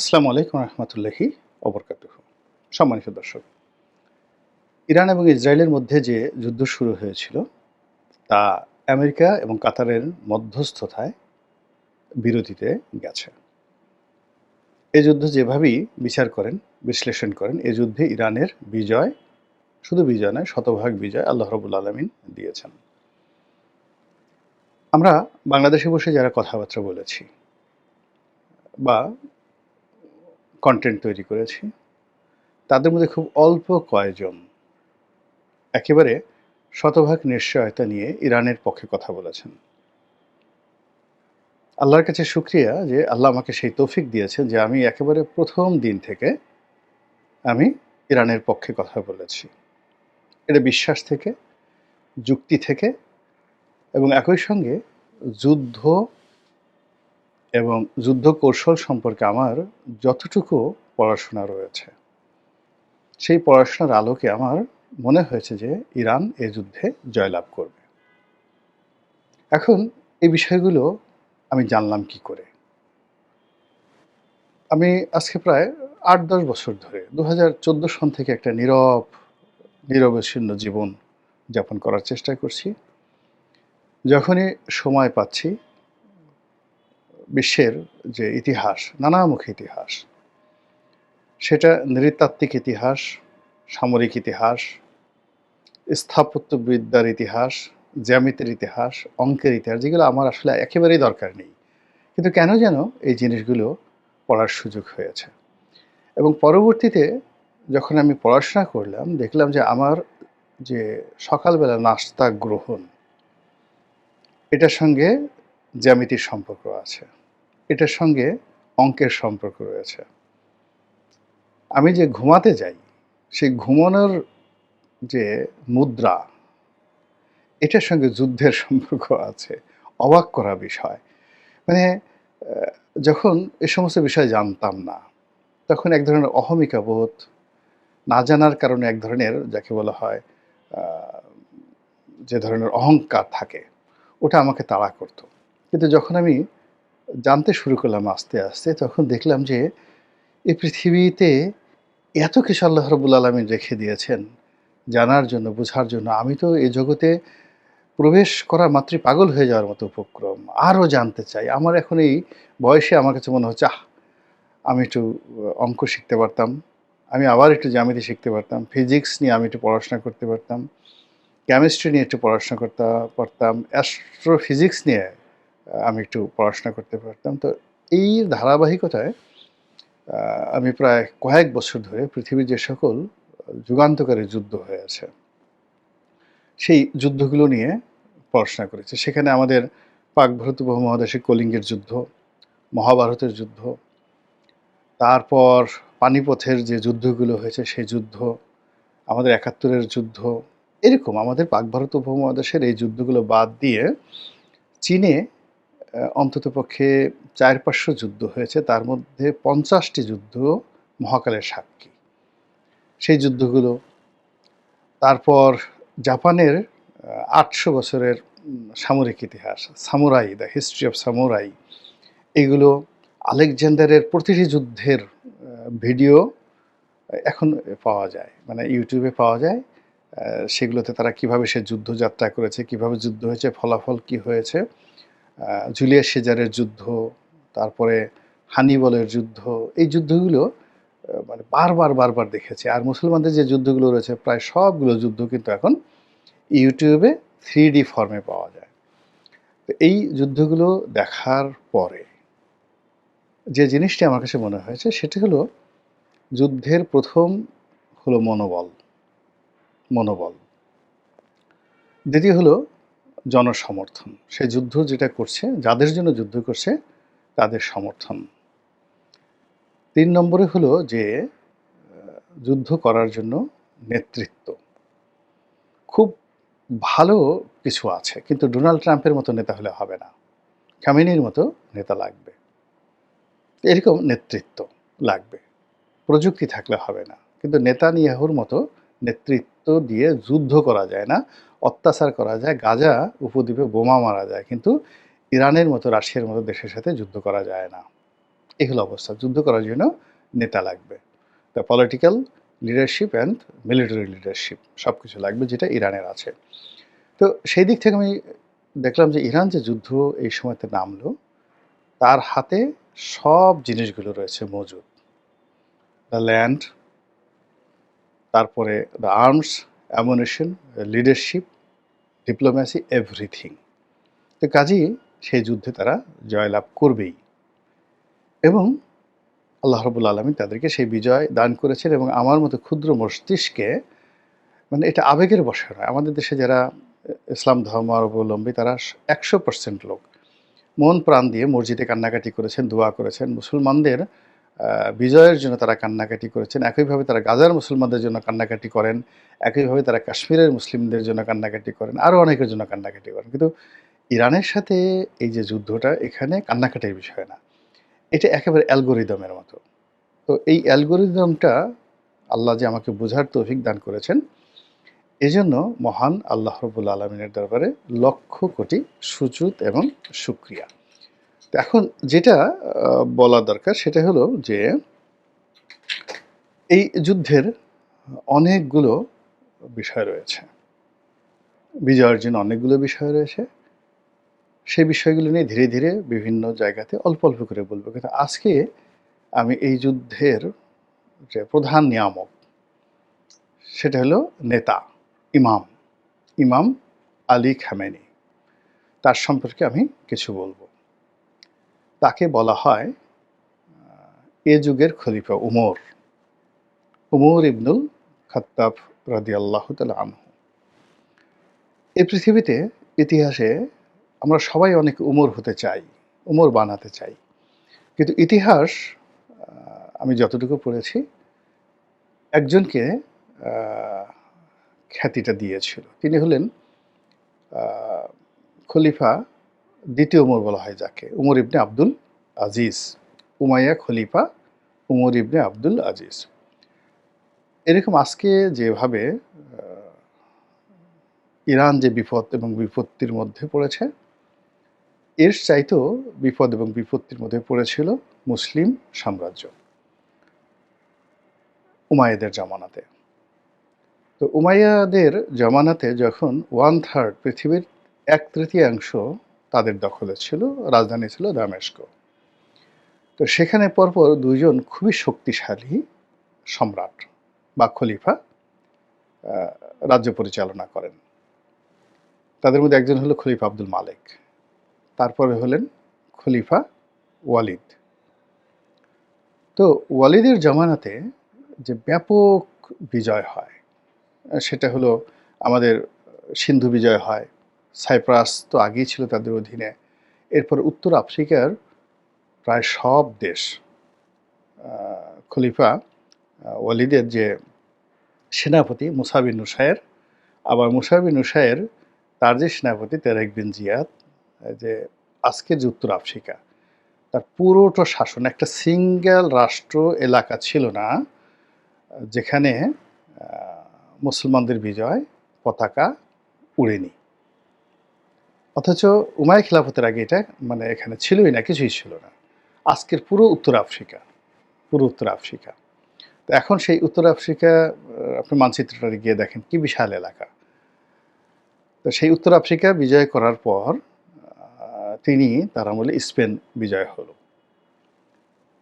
আসসালামু আলাইকুম রহমতুল্লাহি অবরকাত সম্মানিত দর্শক, ইরান এবং ইসরায়েলের মধ্যে যে যুদ্ধ শুরু হয়েছিল, তা আমেরিকা এবং কাতারের মধ্যস্থতায় বিরতিতে গেছে। এই যুদ্ধ যেভাবেই বিচার করেন, বিশ্লেষণ করেন এই যুদ্ধে ইরানের বিজয়, শুধু বিজয় নয়, শতভাগ বিজয় আল্লাহ রবুল আলমিন দিয়েছেন। আমরা বাংলাদেশে বসে যারা কথাবার্তা বলেছি বা কন্টেন্ট তৈরি করেছি। তাদের মধ্যে খুব অল্প কয়েকজন একেবারে শতভাগ নিশ্চয়তা নিয়ে ইরানের পক্ষে কথা বলেছেন। আল্লাহর কাছে শুক্রিয়া যে আল্লাহ আমাকে সেই তৌফিক দিয়েছেন যে আমি একেবারে প্রথম দিন থেকে আমি ইরানের পক্ষে কথা বলেছি। এটা বিশ্বাস থেকে, যুক্তি থেকে এবং একই সঙ্গে যুদ্ধ এবং যুদ্ধ কৌশল সম্পর্কে আমার যতটুকু পড়াশোনা রয়েছে, সেই পড়াশোনার আলোকে আমার মনে হয়েছে যে ইরান এ যুদ্ধে জয়লাভ করবে। এখন এই বিষয়গুলো আমি জানলাম কি করে? আমি আজকে প্রায় আট দশ বছর ধরে দু হাজার চোদ্দ সন থেকে একটা নীরব, নিরবচ্ছিন্ন জীবন যাপন করার চেষ্টা করছি। যখনই সময় পাচ্ছি বিশ্বের যে ইতিহাস, নানামুখী ইতিহাস। সেটা নৃতাত্ত্বিক ইতিহাস, সামরিক ইতিহাস, স্থাপত্যবিদ্যার ইতিহাস, জ্যামিতির ইতিহাস, অঙ্কের ইতিহাস, যেগুলো আমার আসলে একেবারেই দরকার নেই। কিন্তু কেন যেন এই জিনিসগুলো পড়ার সুযোগ হয়েছে। এবং পরবর্তীতে যখন আমি পড়াশোনা করলাম, দেখলাম যে আমার যে সকালবেলা নাস্তা গ্রহণ, এটার সঙ্গে জ্যামিতির সম্পর্ক আছে। এটার সঙ্গে অঙ্কের সম্পর্ক রয়েছে। আমি যে ঘুমাতে যাই, সেই ঘুমানোর যে মুদ্রা, এটার সঙ্গে যুদ্ধের সম্পর্ক আছে, অবাক করা বিষয়। মানে যখন এ সমস্ত বিষয় জানতাম না, তখন এক ধরনের অহমিকা বোধ না জানার কারণে এক ধরনের যাকে বলা হয় যে ধরনের অহংকার থাকে, ওটা আমাকে তাড়া করতো। কিন্তু যখন আমি জানতে শুরু করলাম আস্তে আস্তে, তখন দেখলাম যে এই পৃথিবীতে এত কিছু আল্লাহ রবুল আলমিন রেখে দিয়েছেন জানার জন্য, বোঝার জন্য। আমি তো এই জগতে প্রবেশ করা মাত্রই পাগল হয়ে যাওয়ার মতো উপক্রম, আরও জানতে চাই। আমার এখন এই বয়সে আমার কাছে মনে হচ্ছে, আহ, আমি একটু অঙ্ক শিখতে পারতাম, আমি আবার একটু জ্যামিতি শিখতে পারতাম, ফিজিক্স নিয়ে আমি একটু পড়াশোনা করতে পারতাম, কেমিস্ট্রি নিয়ে একটু পড়াশোনা করতে, পারতাম অ্যাস্ট্রোফিজিক্স নিয়ে আমি একটু পড়াশোনা করতে পারতাম। তো এই ধারাবাহিকতায় আমি প্রায় কয়েক বছর ধরে পৃথিবীর যে সকল যুগান্তকারী যুদ্ধ হয়ে আছে, সেই যুদ্ধগুলো নিয়ে পড়াশোনা করেছে। সেখানে আমাদের পাক ভারত উপমহাদেশে কলিঙ্গের যুদ্ধ, মহাভারতের যুদ্ধ, তারপর পানিপথের যে যুদ্ধগুলো হয়েছে সেই যুদ্ধ, আমাদের একাত্তরের যুদ্ধ, এরকম আমাদের পাক ভারত উপমহাদেশের এই যুদ্ধগুলো বাদ দিয়ে চীনে অন্ততপক্ষে চার পাঁচশো যুদ্ধ হয়েছে, তার মধ্যে পঞ্চাশটি যুদ্ধ মহাকালের সাক্ষী। সেই যুদ্ধগুলো, তারপর জাপানের আটশো বছরের সামরিক ইতিহাস, samurai, the history of samurai, এগুলো আলেকজান্ডারের প্রতিটি যুদ্ধের ভিডিও এখন পাওয়া যায় মানে ইউটিউবে পাওয়া যায়। সেগুলোতে তারা কীভাবে সে যুদ্ধযাত্রা করেছে, কীভাবে যুদ্ধ হয়েছে, ফলাফল কি হয়েছে জুলিয়াস সিজারের যুদ্ধ, তারপরে হানিবলের যুদ্ধ, এই যুদ্ধগুলো মানে বারবার বারবার দেখেছি। আর মুসলমানদের যে যুদ্ধগুলো রয়েছে, প্রায় সবগুলো যুদ্ধ কিন্তু এখন ইউটিউবে থ্রি ডি ফর্মে পাওয়া যায়। তো এই যুদ্ধগুলো দেখার পরে যে জিনিসটি আমার কাছে মনে হয়েছে, সেটি হলো যুদ্ধের প্রথম হলো মনোবল মনোবল। দ্বিতীয় হলো জনসমর্থন। সে যুদ্ধ যেটা করছে, যাদের জন্য যুদ্ধ করছে, তাদের সমর্থন। তিন নম্বরে হলো যে যুদ্ধ করার জন্য নেতৃত্ব। খুব ভালো কিছু আছে, কিন্তু ডোনাল্ড ট্রাম্পের মতো নেতা হলে হবে না। খামিনির মতো নেতা লাগবে। এরকম নেতৃত্ব লাগবে। প্রযুক্তি থাকলে হবে না। কিন্তু নেতা নিয়াহুর মতো নেতৃত্ব দিয়ে যুদ্ধ করা যায় না। অত্যাচার করা যায়, গাজা উপদ্বীপে বোমা মারা যায়, কিন্তু ইরানের মতো রাশিয়ার মতো দেশের সাথে যুদ্ধ করা যায় না। এই হলো অবস্থা। যুদ্ধ করার জন্য নেতা লাগবে। The political leadership and military leadership সব কিছু লাগবে যেটা ইরানের আছে। তো সেই দিক থেকে আমি দেখলাম যে ইরান যে যুদ্ধ এই সময়তে নামলো, তার হাতে সব জিনিসগুলো রয়েছে মজুদ। দ্য ল্যান্ড তারপরে the arms ammunition leadership diplomacy everything তো কাজেই সেই যুদ্ধে তারা জয়লাভ করবেই। এবং আল্লাহ রবুল আলমী তাদেরকে সেই বিজয় দান করেছেন এবং আমার মতো ক্ষুদ্র মস্তিষ্কে মানে এটা আবেগের বসে নয়। আমাদের দেশে যারা ইসলাম ধর্ম অবলম্বী তারা একশো পার্সেন্ট লোক। মন প্রাণ দিয়ে মসজিদে কান্নাকাটি করেছেন, দোয়া করেছেন। মুসলমানদের বিজয়ের জন্য তারা কান্নাকাটি করেছেন। একইভাবে তারা গাজার মুসলমানদের জন্য কান্নাকাটি করেন। একইভাবে তারা কাশ্মীরের মুসলিমদের জন্য কান্নাকাটি করেন। আরও অনেকের জন্য কান্নাকাটি করেন। কিন্তু ইরানের সাথে এই যে যুদ্ধটা, এখানে কান্নাকাটির বিষয় না। এটা একেবারে অ্যালগোরিদমের মতো। তো এই অ্যালগোরিদমটা আল্লাহ যে আমাকে বোঝার তৌফিক দান করেছেন, এজন্য মহান আল্লাহ রবুল আলমিনের দরবারে লক্ষ কোটি সুচুত এবং সুক্রিয়া এখন যেটা বলা দরকার সেটা হলো যে, এই যুদ্ধের অনেকগুলো বিষয় রয়েছে। বিজয় জন্য অনেকগুলো বিষয় রয়েছে। সেই বিষয়গুলো নিয়ে ধীরে ধীরে বিভিন্ন জায়গাতে অল্প অল্প করে বলব। কিন্তু আজকে আমি এই যুদ্ধের যে প্রধান নিয়ামক, সেটা হলো নেতা, ইমাম ইমাম আলী খামেনি। তার সম্পর্কে আমি কিছু বলব। তাকে বলা হয় এ যুগের খলিফা উমর। উমর ইবনুল খাত্তাব রাদি আল্লাহ আনহু। এই পৃথিবীতে ইতিহাসে আমরা সবাই অনেক উমর হতে চাই, উমর বানাতে চাই। কিন্তু ইতিহাস আমি যতটুকু পড়েছি, একজনকে খ্যাতিটা দিয়েছিল। তিনি হলেন খলিফা দ্বিতীয় উমর বলা হয় যাকে, Umar ibn Abdul Aziz, Umayya খলিফা উমর ইবনে আব্দুল আজিজ। এরকম আজকে যেভাবে ইরান যে বিপদ এবং বিপত্তির মধ্যে পড়েছে, এর চাইতেও বিপদ এবং বিপত্তির মধ্যে পড়েছিল মুসলিম সাম্রাজ্য উমায়েদের জামানাতে। তো উমাইয়াদের জামানাতে যখন ওয়ান থার্ড পৃথিবীর এক তৃতীয়াংশ তাদের দখলে ছিল, রাজধানী ছিল দামেস্ক। তো সেখানে পরপর দুইজন খুবই শক্তিশালী সম্রাট বা খলিফা রাজ্য পরিচালনা করেন। তাদের মধ্যে একজন হলো খলিফা আব্দুল মালিক, তারপরে হলেন খলিফা ওয়ালিদ। তো ওয়ালিদের জমানাতে যে ব্যাপক বিজয় হয়, সেটা হলো আমাদের সিন্ধু বিজয় হয় সাইপ্রাস তো আগেই ছিল তাদের অধীনে। এরপর উত্তর আফ্রিকার প্রায় সব দেশ খলিফা ওয়ালিদের যে সেনাপতি মুসাবিন নুসায়ের আবার মুসাবিন নুসায়ের তার যে সেনাপতি তেরেক বিন জিয়াদ যে আজকের যে উত্তর আফ্রিকা, তার পুরোটা শাসন, একটা সিঙ্গেল রাষ্ট্র এলাকা ছিল না, যেখানে মুসলমানদের বিজয় পতাকা উড়েনি। অথচ উমায় খিলাফতের আগে এটা মানে এখানে ছিলই না, কিছুই ছিল না। আজকের পুরো উত্তর আফ্রিকা, পুরো উত্তর আফ্রিকা। তো এখন সেই উত্তর আফ্রিকা আপনি মানচিত্রটা গিয়ে দেখেন, কি বিশাল এলাকা। তো সেই উত্তর আফ্রিকা বিজয় করার পর তিনি তার আমলে স্পেন বিজয় হলো।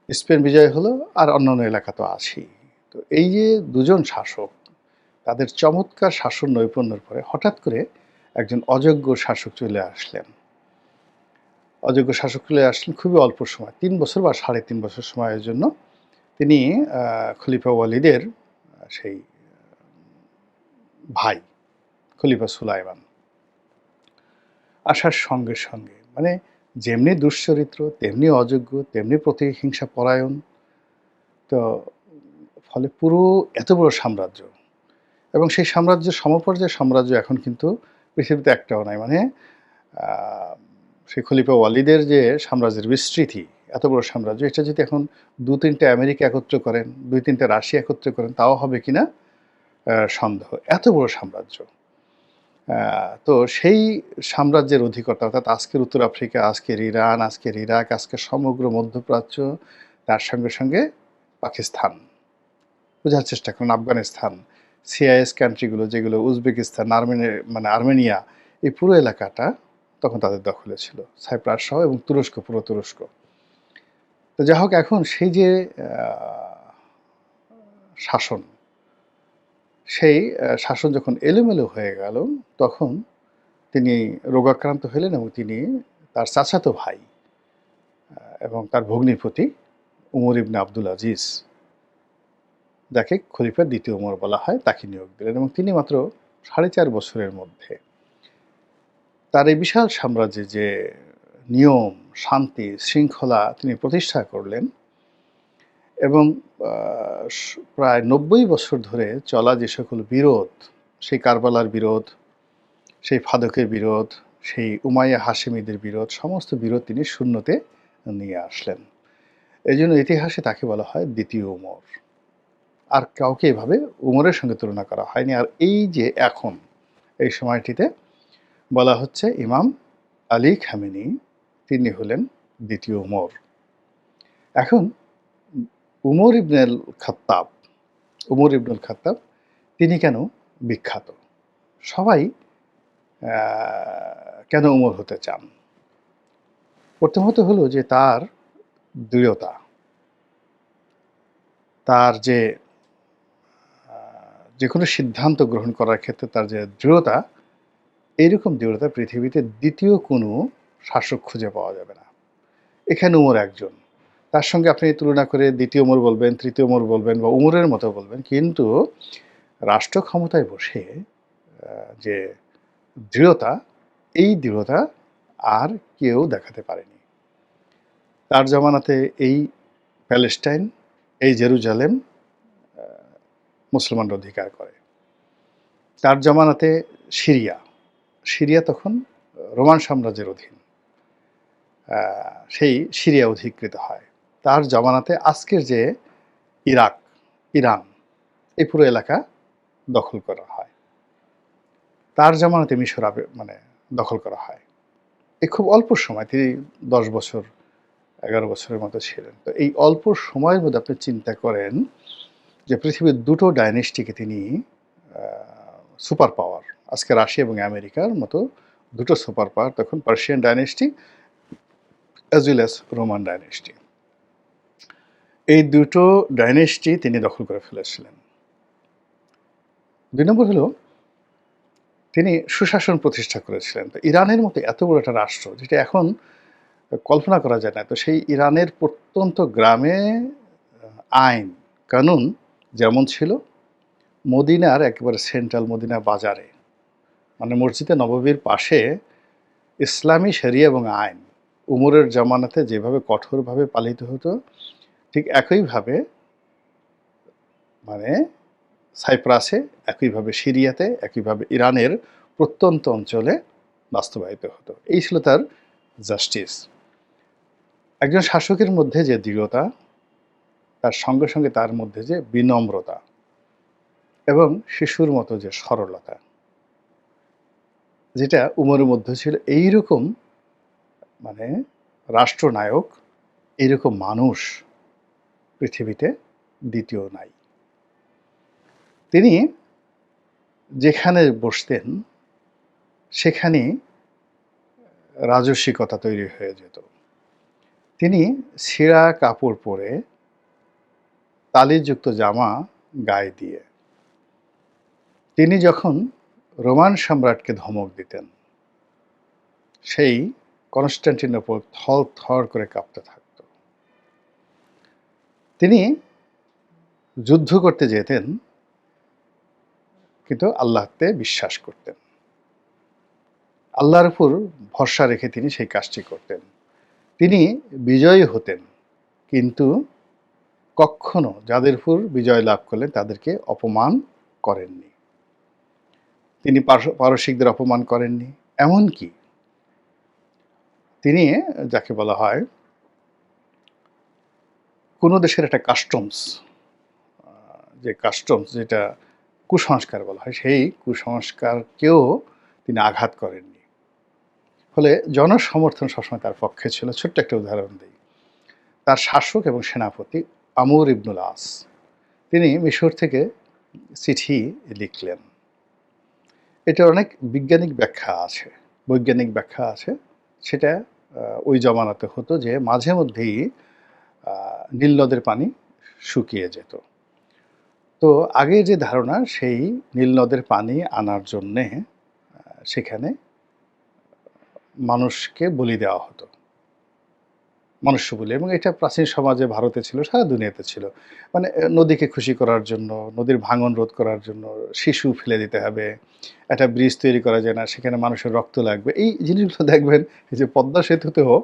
স্পেন বিজয় হলো আর অন্যান্য এলাকা তো আছেই। তো এই যে দুজন শাসক, তাদের চমৎকার শাসন নৈপুণ্যের পরে হঠাৎ করে একজন অযোগ্য শাসক চলে আসলেন। অযোগ্য শাসক চলে আসলেন খুবই অল্প সময়, তিন বছর বা সাড়ে তিন বছর সময়ের জন্য। তিনি খলিফা ওয়ালিদের সেই, ভাই, খলিফা সুলাইমান। আসার সঙ্গে সঙ্গে মানে যেমনি দুশ্চরিত্র, তেমনি অযোগ্য, তেমনি প্রতিহিংসা পরায়ণ। তো, ফলে পুরো এত বড় সাম্রাজ্য। এবং সেই সাম্রাজ্য সমপর্যায়ের সাম্রাজ্য এখন কিন্তু পৃথিবীতে একটাও নাই। মানে সেই খলিফা ওয়ালিদের যে সাম্রাজ্যের বিস্তৃতি এত বড় সাম্রাজ্য এটা যদি এখন দু তিনটে আমেরিকা একত্র করেন দুই তিনটে রাশিয়া একত্র করেন তাও হবে কিনা? আহ, সন্দেহ। এত বড় সাম্রাজ্য। তো সেই সাম্রাজ্যের অধিকর্তা অর্থাৎ আজকের উত্তর আফ্রিকা আজকের ইরান আজকের ইরাক আজকের সমগ্র মধ্যপ্রাচ্য তার সঙ্গে সঙ্গে পাকিস্তান। বোঝার চেষ্টা করুন আফগানিস্তান। সিআইএস কান্ট্রিগুলো যেগুলো উজবেকিস্তান, আর্মেনি মানে আর্মেনিয়া, এই পুরো এলাকাটা তখন তাদের দখলে ছিল। সাইপ্রাস সহ এবং তুরস্ক, পুরো তুরস্ক। তো যাই হোক, এখন সেই যে শাসন, সেই শাসন যখন এলোমেলো হয়ে গেল, তখন তিনি রোগাক্রান্ত হলেন এবং তিনি তার চাচাতো ভাই এবং তার ভগ্নিপতি উমর ইবনে আব্দুল আজিজ যাকে খলিফার দ্বিতীয় উমর বলা হয়, তাকে নিয়োগ দিলেন এবং তিনি মাত্র সাড়ে চার বছরের মধ্যে। তার এই বিশাল সাম্রাজ্যে যে নিয়ম, শান্তি, শৃঙ্খলা তিনি প্রতিষ্ঠা করলেন এবং প্রায় নব্বই বছর ধরে চলা যে সকল বিরোধ, সেই কারবালার বিরোধ, সেই ফাদকের বিরোধ, সেই উমাইয়া হাসেমিদের বিরোধ, সমস্ত বিরোধ তিনি শূন্যতে নিয়ে আসলেন। এই জন্য ইতিহাসে তাকে বলা হয় দ্বিতীয় উমর। আর কাউকে এভাবে উমরের সঙ্গে তুলনা করা হয়নি। আর এই যে এখন, এই সময়টিতে বলা হচ্ছে ইমাম আলী খামেনি, তিনি হলেন দ্বিতীয় উমর। এখন উমর ইবনুল খাত্তাব উমর ইবনুল খাত্তাব তিনি কেন বিখ্যাত? সবাই কেন উমর হতে চান? প্রথমত হলো যে তার দৃঢ়তা, তার যে যে কোনো সিদ্ধান্ত গ্রহণ করার ক্ষেত্রে তার যে দৃঢ়তা, এইরকম দৃঢ়তা পৃথিবীতে দ্বিতীয় কোনো শাসক খুঁজে পাওয়া যাবে না। এখানে উমর একজন। তার সঙ্গে আপনি তুলনা করে দ্বিতীয় উমর বলবেন, তৃতীয় উমর বলবেন বা উমরের মতো বলবেন, কিন্তু রাষ্ট্র ক্ষমতায় বসে যে দৃঢ়তা, এই দৃঢ়তা আর কেউ দেখাতে পারেনি। তার জমানাতে এই প্যালেস্টাইন, এই জেরুজালেম মুসলমানরা অধিকার করে। তার জমানাতে সিরিয়া। সিরিয়া তখন রোমান সাম্রাজ্যের অধীন। সেই সিরিয়া অধিকৃত হয়। তার জমানাতে আজকের যে ইরাক, ইরান, এই পুরো এলাকা দখল করা হয়। তার জমানাতে মিশর মানে দখল করা হয়। এই খুব অল্প সময়, তিনি দশ বছর, এগারো বছরের মতো ছিলেন। তো এই অল্প সময়ের মধ্যে আপনি চিন্তা করেন যে পৃথিবীর দুটো ডাইনেস্টিকে তিনি সুপার পাওয়ার আজকে রাশিয়া এবং আমেরিকার মতো দুটো সুপার পাওয়ার তখন Persian dynasty as well as Roman dynasty এই দুটো ডাইনেস্টি তিনি দখল করে ফেলেছিলেন। দুই নম্বর হলো, তিনি সুশাসন প্রতিষ্ঠা করেছিলেন। তো ইরানের মতো এত বড় একটা রাষ্ট্র, যেটা এখন কল্পনা করা যায় না, তো সেই ইরানের প্রত্যন্ত গ্রামে, আইন, কানুন যেমন ছিল মদিনার একেবারে সেন্ট্রাল মদিনা বাজারে মানে মসজিদে নববীর পাশে ইসলামী শরিয়া এবং আইন উমরের জামানাতে যেভাবে কঠোরভাবে পালিত হতো, ঠিক একইভাবে মানে সাইপ্রাসে, একইভাবে সিরিয়াতে, একইভাবে ইরানের প্রত্যন্ত অঞ্চলে বাস্তবায়িত হতো। এই ছিল তার জাস্টিস। একজন শাসকের মধ্যে যে দৃঢ়তা তার সঙ্গে সঙ্গে তার মধ্যে যে বিনম্রতা এবং শিশুর মতো যে সরলতা, যেটা উমরের মধ্যে ছিল এইরকম মানে রাষ্ট্রনায়ক, এইরকম মানুষ পৃথিবীতে দ্বিতীয় নাই। তিনি যেখানে বসতেন, সেখানে রাজস্বিকতা তৈরি হয়ে যেত। তিনি ছিঁড়া কাপড় পরে তালিযুক্ত জামা গায়ে দিয়ে। তিনি যখন রোমান সম্রাটকে ধমক দিতেন, সেই কনস্ট্যান্টিনোপল থল থর করে কাঁপতে থাকত। তিনি যুদ্ধ করতে যেতেন, কিন্তু আল্লাহতে বিশ্বাস করতেন। আল্লাহর উপর ভরসা রেখে তিনি সেই কাজটি করতেন। তিনি বিজয়ী হতেন, কিন্তু কখনো যাদের বিজয় লাভ করলেন তাদেরকে অপমান করেননি। তিনি পারসিকদের অপমান করেননি। এমনকি তিনি যাকে বলা হয় কোনো দেশের একটা কাস্টমস যে কাস্টমস যেটা কুসংস্কার বলা হয়, সেই কুসংস্কারকেও তিনি আঘাত করেননি। ফলে জনসমর্থন সবসময় তার পক্ষে ছিল। ছোট্ট একটা উদাহরণ দিই। তার শাসক এবং সেনাপতি আমর ইবনুল আস। তিনি মিশর থেকে চিঠি লিখলেন। এটা অনেক বিজ্ঞানিক ব্যাখ্যা আছে। বৈজ্ঞানিক ব্যাখ্যা আছে। সেটা ওই জমানাতে হতো যে মাঝে মধ্যেই নীল নদের পানি শুকিয়ে যেত। তো আগে যে ধারণা, সেই নীল নদের পানি আনার জন্যে সেখানে মানুষকে বলি দেওয়া হতো। মনুষ্য বলি এবং এটা প্রাচীন সমাজে ভারতে ছিল, সারা দুনিয়াতে ছিল। মানে নদীকে খুশি করার জন্য, নদীর ভাঙন রোধ করার জন্য শিশু ফেলে দিতে হবে, একটা ব্রিজ তৈরি করা যায় না, সেখানে মানুষের রক্ত লাগবে। এই জিনিসগুলো দেখবেন, এই যে পদ্মা সেতুতেও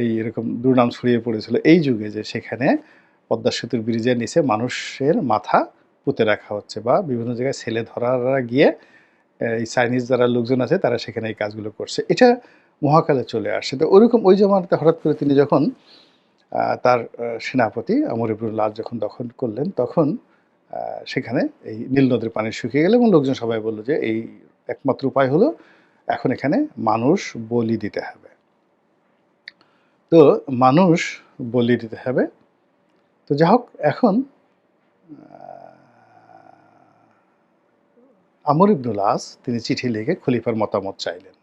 এই এরকম দুর্নাম ছড়িয়ে পড়েছিল, এই যুগে যে সেখানে পদ্মা সেতুর ব্রিজের নিচে মানুষের মাথা পুঁতে রাখা হচ্ছে বা বিভিন্ন জায়গায় ছেলে ধরারা গিয়ে এই চাইনিজ যারা লোকজন আছে, তারা সেখানে এই কাজগুলো করছে। এটা মহাকালে চলে আসছে তো ওরকম ওই জমানাতে হঠাৎ করে তিনি যখন তার সেনাপতি আমর ইবরুল্লাহ যখন দখল করলেন, তখন সেখানে এই নীল নদীর পানি শুকিয়ে গেল এবং লোকজন সবাই বলল যে এই একমাত্র উপায় হলো এখন এখানে মানুষ বলি দিতে হবে। তো মানুষ বলি দিতে হবে। তো যা হোক, এখন আমর ইবনুল আস তিনি চিঠি লিখে খলিফার মতামত চাইলেন।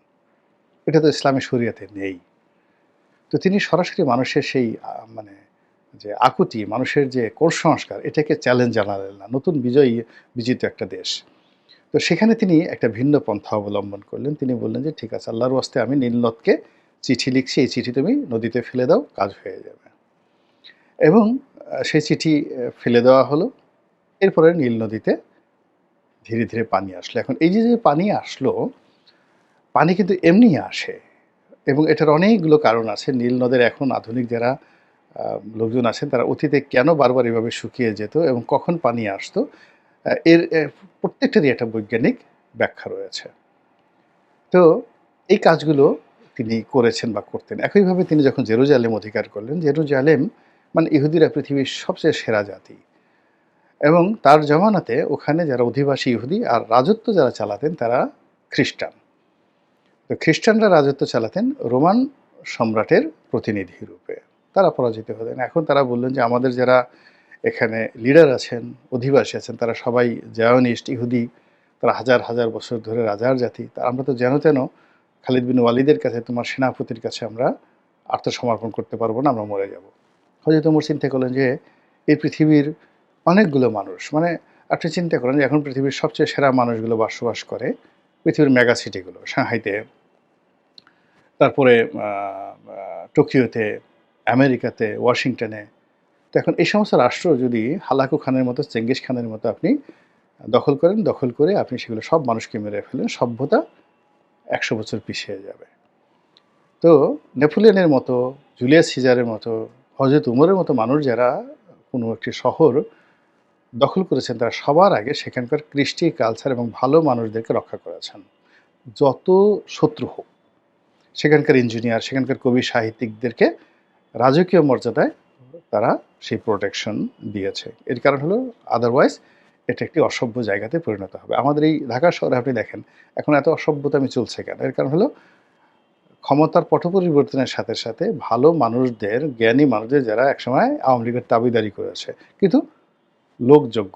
এটা তো ইসলামী শরিয়াতে নেই। তো তিনি সরাসরি মানুষের সেই মানে যে আকুতি, মানুষের যে কোর সংস্কার, এটাকে চ্যালেঞ্জ জানালেন না। নতুন বিজয়ী, বিজিত একটা দেশ। তো সেখানে তিনি একটা ভিন্ন পন্থা অবলম্বন করলেন। তিনি বললেন যে, ঠিক আছে, আল্লাহর ওয়াস্তে আমি নীলনদকে চিঠি লিখছি, এই চিঠি তুমি নদীতে ফেলে দাও, কাজ হয়ে যাবে। এবং সেই চিঠি ফেলে দেওয়া হলো। এরপরে নীল নদীতে ধীরে ধীরে পানি আসলো। এখন এই যে যে পানি আসলো পানি কিন্তু এমনি আসে এবং এটার অনেকগুলো কারণ আছে। নীল নদের এখন আধুনিক যারা লোকজন আছেন, তারা অতীতে কেন বারবার এভাবে শুকিয়ে যেত এবং কখন পানি আসতো এর প্রত্যেকটারই একটা বৈজ্ঞানিক ব্যাখ্যা রয়েছে। তো এই কাজগুলো তিনি করেছেন বা করতেন। একইভাবে তিনি যখন জেরুজালেম অধিকার করলেন, জেরুজালেম মানে ইহুদিরা পৃথিবীর সবচেয়ে সেরা জাতি এবং তার জমানাতে ওখানে যারা অধিবাসী ইহুদি আর রাজত্ব যারা চালাতেন, তারা খ্রিস্টান। তো খ্রিস্টানরা রাজত্ব চালাতেন রোমান সম্রাটের প্রতিনিধি রূপে। তারা পরাজিত হতেন। এখন তারা বললেন যে আমাদের যারা এখানে লিডার আছেন, অধিবাসী আছেন, তারা সবাই জায়নিস্ট, ইহুদি, তারা হাজার হাজার বছর ধরে রাজার জাতি। আমরা তো যেন তেন খালিদ বিন ওয়ালিদের কাছে, তোমার সেনাপতির কাছে আমরা আত্মসমর্পণ করতে পারব না, আমরা মরে যাব। হয়তো তোমার চিন্তা করলেন যে এই পৃথিবীর অনেকগুলো মানুষ মানে আপনি চিন্তা করেন যে এখন পৃথিবীর সবচেয়ে সেরা মানুষগুলো বসবাস করে পৃথিবীর মেগা সিটিগুলো, সাংহাইতে। তারপরে টোকিওতে, আমেরিকাতে, ওয়াশিংটনে। তো এখন এই সমস্ত রাষ্ট্র যদি হালাকু খানের মতো, চেঙ্গিস খানের মতো আপনি দখল করেন, দখল করে আপনি সেগুলো সব মানুষকে মেরে ফেলেন সভ্যতা একশো বছর পিছিয়ে যাবে। তো নেপোলিয়নের মতো, জুলিয়াস সিজারের মতো হজরত উমরের মতো মানুষ যারা কোনো একটি শহর দখল করেছেন তারা সবার আগে সেখানকার কৃষ্টি কালচার এবং ভালো মানুষদেরকে রক্ষা করেছেন। যত শত্রু হোক, সেখানকার ইঞ্জিনিয়ার সেখানকার কবি সাহিত্যিকদেরকে রাজকীয় মর্যাদায় তারা সেই প্রোটেকশন দিয়েছে। এর কারণ হলো আদারওয়াইজ এটা একটি অসভ্য জায়গাতে পরিণত হবে। আমাদের এই ঢাকা শহরে আপনি দেখেন, এখন এত অসভ্যতামি চলছে কেন? এর কারণ হলো, ক্ষমতার পট পরিবর্তনের সাথে সাথে ভালো মানুষদের, জ্ঞানী মানুষদের যারা একসময় আওয়ামী লীগের দাবিদারি করেছে। কিন্তু লোকযোগ্য।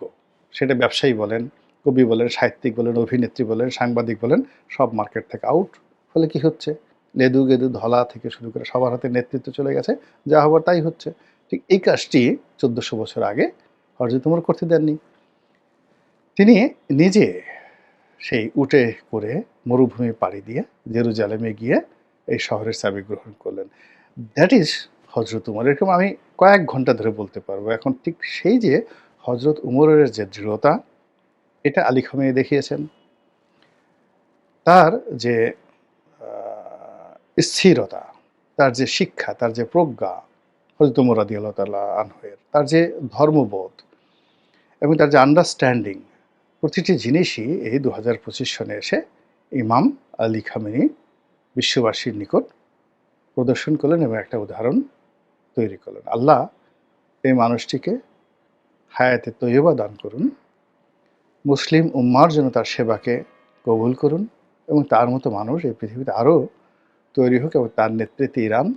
সেটা ব্যবসায়ী বলেন, কবি বলেন, সাহিত্যিক বলেন, অভিনেত্রী বলেন, সাংবাদিক বলেন, সব মার্কেট থেকে আউট ফলে কি হচ্ছে? লেদু গেদু ধলা থেকে শুরু করে সবার হাতে নেতৃত্ব চলে গেছে, যা হবার তাই হচ্ছে। ঠিক এই কাজটি চোদ্দোশো বছর আগে হরজত উমর করতে দেননি। তিনি নিজে সেই উটে করে মরুভূমি পাড়ি দিয়ে জেরুজালেমে গিয়ে এই শহরের চাবি গ্রহণ করলেন। দ্যাট ইজ হজরত উমর। এরকম আমি কয়েক ঘণ্টা ধরে বলতে পারব। এখন ঠিক সেই যে হজরত উমরের যে দৃঢ়তা, এটা আলী খামেনি দেখিয়েছেন। তার যে স্থিরতা, তার যে শিক্ষা, তার যে প্রজ্ঞা হজরত উমর রাদি আল্লাহ তাল্লাহ আনহের তার যে ধর্মবোধ এবং তার যে আন্ডারস্ট্যান্ডিং প্রতিটি জিনিসই এই দু হাজার পঁচিশ সনে এসে ইমাম আলী খামেনি বিশ্ববাসীর নিকট প্রদর্শন করলেন এবং একটা উদাহরণ তৈরি করলেন। আল্লাহ এই মানুষটিকে হায়াতে তৈবা দান করুন। মুসলিম উম্মার জন্য তার সেবাকে কবুল করুন এবং তার মতো মানুষ এই পৃথিবীতে আরও তৈরি হোক এবং তার নেতৃত্বে ইরান,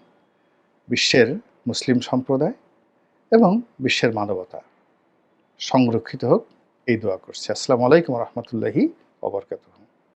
বিশ্বের মুসলিম সম্প্রদায় এবং বিশ্বের মানবতা সংরক্ষিত হোক। এই দোয়া করছি। আসসালামু আলাইকুম রহমতুল্লাহি ওবরকাতুহ